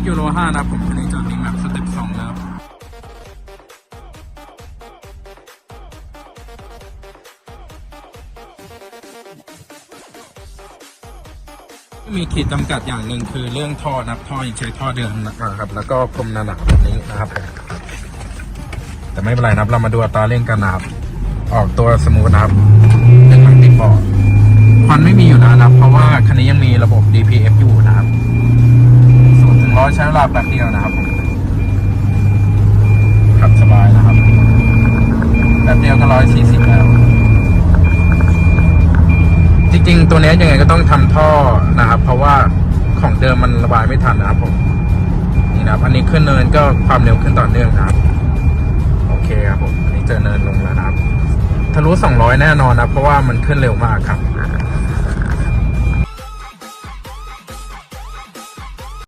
X Euro 5นะครับผมอันนี้จอดในแมปสเต็ป2นะครับมีขีดจำกัดอย่างหนึ่งคือเรื่องท่อนะครับท่อยังใช้ท่อเดิมนะครับ แล้วก็พรมหนาๆแบบนี้นะครับ แต่ไม่เป็นไรนะครับเรามาดูอัตราเร่งกันนะครับออกตัวสมูทนะครับเป็นมังติดบอร์ดควันไม่มีอยู่นะครับ เพราะว่าคันนี้ยังมีระบบ DPF ใช้เวลาแป๊บเดียวนะครับผมขับสบายนะครับแป๊บเดียวก็ร้อยสี่สิบแล้ว จริง ๆ ตัวนี้ยังไงก็ต้องทำท่อนะครับ เพราะว่าของเดิมมันระบายไม่ทันนะครับผมนี่นะครับ อันนี้ขึ้นเนินก็ความเร็วขึ้นต่อเนื่องนะครับ โอเคครับผมอันนี้เจอเนินลงแล้วนะครับทะลุ200แน่นอนนะเพราะว่ามันขึ้นเร็วมากครับ